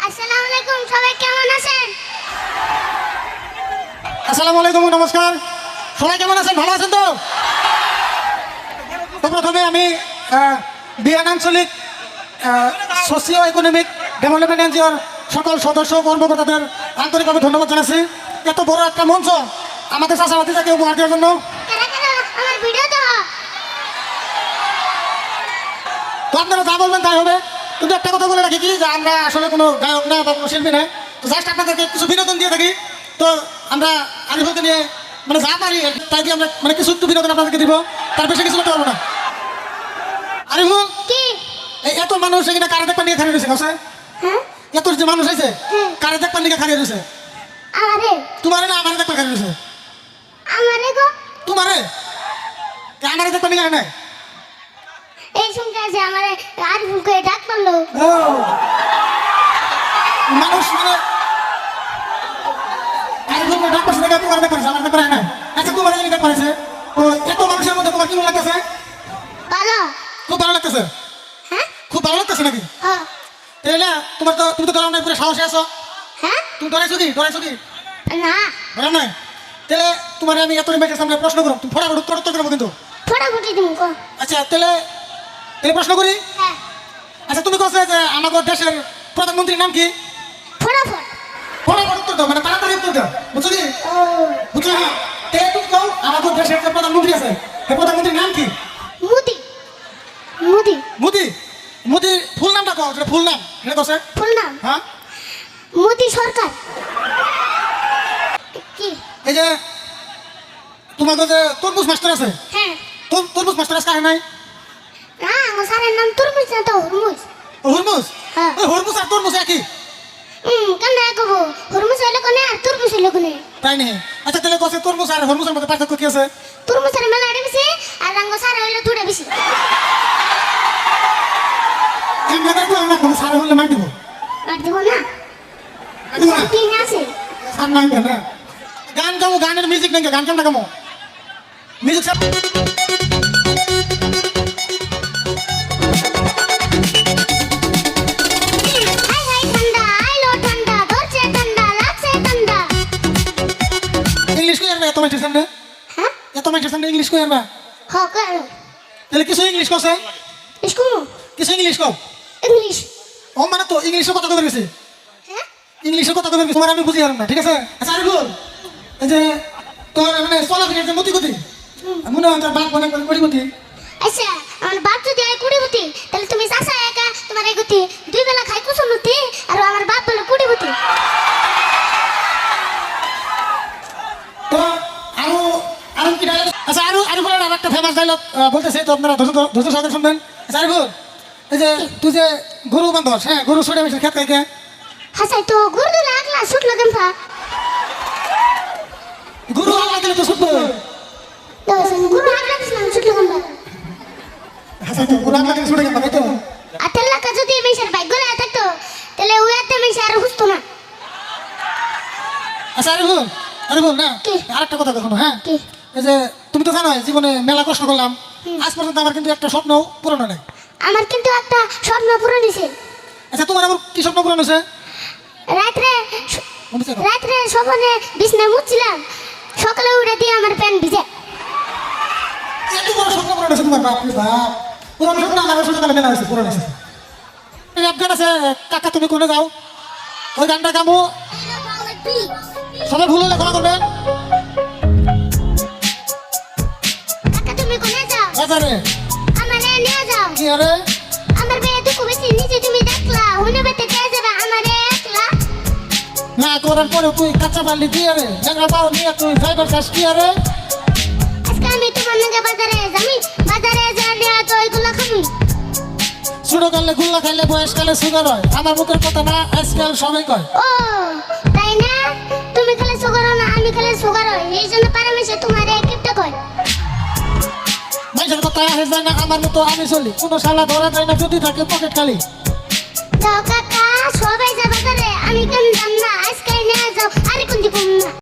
আসসালামু আলাইকুম সবাই কেমন আছেন? আসসালামু আলাইকুম নমস্কার। সবাই কেমন আছেন? ভালো আছেন তো? তো প্রথমে আমি আহ, বিয়ান আঞ্চলিক সোশিও ইকোনমিক ডেভেলপমেন্ট এনজিওর সকল সদস্য কর্মকর্তাদের আন্তরিকভাবে ধন্যবাদ জানাচ্ছি। এত বড় একটা মঞ্চ আমাদের চাষাবাদীটাকে উপহার দেওয়ার জন্য। তো আপনারা যা বলবেন তাই হবে। কিন্তু একটা কথা বলে রাখি কি যে আমরা আসলে কোনো গায়ক না বা কোনো শিল্পী না। তো জাস্ট আপনাদেরকে কিছু বিনোদন দিয়ে থাকি। তো আমরা আরিফুলকে নিয়ে মানে যা পারি তাই দিয়ে আমরা মানে কিছু একটু বিনোদন আপনাদেরকে দিব। তার বেশি কিছু করতে পারব না। আরিফুল এত মানুষ এখানে কারে দেখবার নিয়ে হ্যাঁ এত যে মানুষ আছে কারে দেখবার নিয়ে খারিয়ে রয়েছে আমারে? তোমারে না আমার দেখবার খারিয়ে রয়েছে আমারে গো। তোমারে? কে আমারে দেখবার নিয়ে নাই এই সঙ্গে আছে আমারে আর ভুলকে ডাক করল ও। মানুষ মানে আরিফুলকে ডাক করছে দেখে তোমার দেখবার আমার দেখবার নাই আচ্ছা তোমার জানি দেখবার আছে ও এত মানুষের মধ্যে তোমার কেমন লাগতেছে? ভালো। খুব ভালো লাগতেছে? হ্যাঁ? খুব ভালো লাগতেছে নাকি? হ্যাঁ। তাহলে তোমার তো তুমি তো নাই পুরো সাহসে আছো। হ্যাঁ? তুমি ডরাইছো কি? ডরাইছো কি? না। ডরাও নাই? তাহলে তোমার আমি এত মেয়েদের সামনে প্রশ্ন করো তুমি ফটাফট উত্তর উত্তর করব কিন্তু। ফটাফটি আচ্ছা তাহলে তাহলে প্রশ্ন করি? হ্যাঁ। আচ্ছা তুমি কছো যে আমাদের দেশের প্রধানমন্ত্রীর নাম কি? ফটাফট। ফটাফট উত্তর দাও মানে তাড়াতাড়ি উত্তর দাও। বুঝছ কি? বুঝছ হ্যাঁ। তাহলে তুমি কও আমাদের দেশের যে প্রধানমন্ত্রী আছে সেই প্রধানমন্ত্রীর নাম কি মুদি মুদি মোদি মোদির ফুল নামটা কও সেটা ফুল নাম সেটা কছে ফুল নাম হ্যাঁ? মোদি সরকার। কি? এই যে তোমাকে যে তরমুজ মাস্টার আছে? হ্যাঁ। তোর- তরমুজ মাস্টার আছে কাহে নাই? না আমার স্যারের নাম তুরমুজ না তো হুরমুজ। হরমুজ? হ্যাঁ। হরমুজ আর তরমুজ একই? কেন কব হুরমুজ হইলে কোনে আর তুরমুজ হইলে কোনে? তাই নেই আচ্ছা তাহলে কছে তরমুজ আর হরমুজের মধ্যে পার্থক্য কি আছে? তুরমুজের মেলা বেশি আর রাঙ্গ স্যার হইলে দুটা বেশি। আমরা দেখব আমরা কোনো সারা হলে মার দিব আর দেবো না কি না আছে সার নাই কেন গান গাবো গানের মিউজিক নেই গান কেমন গামো মিউজিক সার এত মাইটের সামনে হ্যাঁ এত মাইটের সামনে ইংলিশ কই আরবে হ কারও তাহলে কিছু ইংলিশ স্কুল কিছু ইংলিশ কও ইংলিশ। ও মানে তো ইংলিশে কথা কবে গেছে? হ্যাঁ? ইংলিশে কথা কবে তোমার আমি বুঝি না ঠিক আছে? আচ্ছা আরে বল। এই যে তোর মানে চলা ফিরে যে মতি গতি মনে হয় তোর বাপ মনে করে করি গতি আচ্ছা আমার বাপ যদি হয় কুড়ি বুতি তাহলে তুমি চাষা একা তোমার এগুতি দুই বেলা খাই কুসুম বুতি আর আমার বাপ বলে কুড়ি বুতি তো আরও আরও কি ডায়লগ আচ্ছা আরও আরও বলার আর একটা ফেমাস ডায়লগ বলতেছে তো আপনারা ধৈর্য ধৈর্য সহকারে শুনবেন। আচ্ছা আরে এই যে তুই যে গরু বান্ধস হ্যাঁ গরু ছড়ে মিশে খেত খাইকে হাসাই তো গুরদু লাগলা সুটলো কেমপা গরু আল্লাহ দিলে তো শুনব দশন গুরু লাগলা দিছিলাম সুটলো কেমপা আচ্ছা তো গরু আল্লাহ দিলে শুনে গেল তাই তো? আতের লাকা যদি মেশার বাইক গলে থাকতো তাহলে ওই একটা মেশে আর হুসতো না। আচ্ছা আরে বল আরে বল না? আরেকটা কথা দেখো হ্যাঁ? এই যে তুমি তো জানো জীবনে মেলা কষ্ট করলাম। আজ পর্যন্ত আমার কিন্তু একটা স্বপ্ন পূরণ হয় নাই। আমার কিন্তু একটা স্বপ্ন পূরণ হয়েছে আচ্ছা তোমার আবার কি স্বপ্ন পূরণ হয়েছে রাত্রে রাত্রে স্বপ্নে বিছনায় মুছছিলাম। সকালে উঠে দিয়ে আমার প্যান্ট ভিজে। এত বড় স্বপ্ন পূরণ হয়েছে তোমার বাপ রে বাপ। পুরনো স্বপ্ন আমার সাথে মেলা হয়েছে পূরণ হয়েছে এক গান আছে কাকা তুমি কোনে যাও? ওই গানটা গামো। সবাই ভুল হলে ক্ষমা করবেন কাকা তুমি কোনে যাও? আমারে নিয়ে আরে? আমার মেয়ে দুঃখ বেশি নিজে তুমি দেখলা হুনে বেতে কে যাবে আমারে একলা। না করার পরে তুই কাঁচা বালি দিয়ে আরে ল্যাংড়া পাও নিয়ে তুই ফাইবার চাষ কি আরে? আজকে আমি তোমার নাকি বাজারে যামি বাজারে নিয়ে তো ওইগুলো খাবি। ছোট কালে গুল্লা খাইলে বয়সকালে সুগার হয় আমার মুখের কথা না আজকাল সবাই কয়। ও তাই না? তুমি খালি সুগার না আমি খালি সুগার হই এই জন্য পারমেশে তোমার পায়ে আসে যায় না আমার মতো আমি চলি। কোনো শালা ধরা যায় না, যদি থাকে পকেট খালি। সবাই যাবে আমি কেন যাম না আজকে নিয়ে যাও, আর কোন